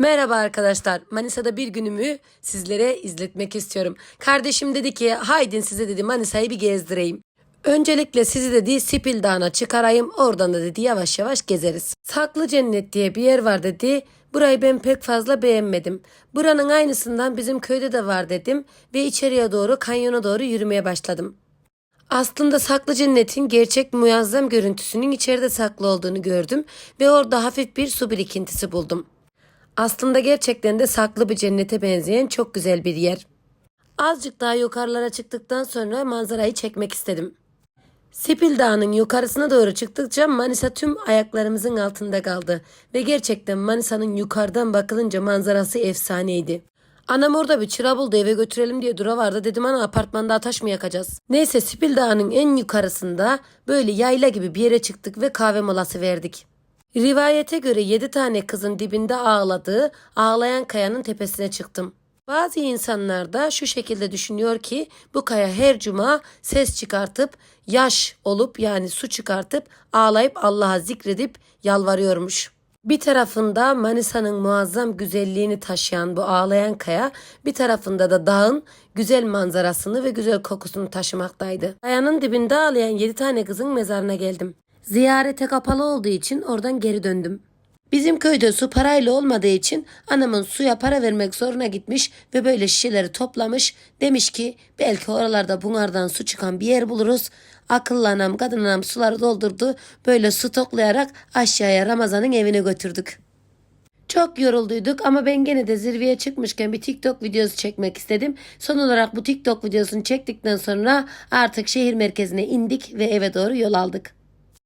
Merhaba arkadaşlar. Manisa'da bir günümü sizlere izletmek istiyorum. Kardeşim dedi ki haydin size dedi Manisa'yı bir gezdireyim. Öncelikle sizi dedi Sipil Dağı'na çıkarayım oradan da dedi yavaş yavaş gezeriz. Saklı Cennet diye bir yer var dedi. Burayı ben pek fazla beğenmedim. Buranın aynısından bizim köyde de var dedim ve içeriye doğru kanyona doğru yürümeye başladım. Aslında saklı cennetin gerçek muazzam görüntüsünün içeride saklı olduğunu gördüm ve orada hafif bir su birikintisi buldum. Aslında gerçekten de saklı bir cennete benzeyen çok güzel bir yer. Azıcık daha yukarılara çıktıktan sonra manzarayı çekmek istedim. Sipil Dağı'nın yukarısına doğru çıktıkça Manisa tüm ayaklarımızın altında kaldı ve gerçekten Manisa'nın yukarıdan bakılınca manzarası efsaneydi. Anam orada bir çıra buldu eve götürelim diye dura vardı dedim ana apartmanda ataş mı yakacağız? Neyse Sipil Dağı'nın en yukarısında böyle yayla gibi bir yere çıktık ve kahve molası verdik. Rivayete göre yedi tane kızın dibinde ağladığı ağlayan kayanın tepesine çıktım. Bazı insanlar da şu şekilde düşünüyor ki bu kaya her cuma ses çıkartıp yaş olup yani su çıkartıp ağlayıp Allah'a zikredip yalvarıyormuş. Bir tarafında Manisa'nın muazzam güzelliğini taşıyan bu ağlayan kaya, bir tarafında da dağın güzel manzarasını ve güzel kokusunu taşımaktaydı. Kayanın dibinde ağlayan yedi tane kızın mezarına geldim. Ziyarete kapalı olduğu için oradan geri döndüm. Bizim köyde su parayla olmadığı için anamın suya para vermek zoruna gitmiş ve böyle şişeleri toplamış. Demiş ki belki oralarda bunlardan su çıkan bir yer buluruz. Akıllı anam kadın anam suları doldurdu. Böyle su toplayarak aşağıya Ramazan'ın evine götürdük. Çok yorulduyduk ama ben gene de zirveye çıkmışken bir TikTok videosu çekmek istedim. Son olarak bu TikTok videosunu çektikten sonra artık şehir merkezine indik ve eve doğru yol aldık.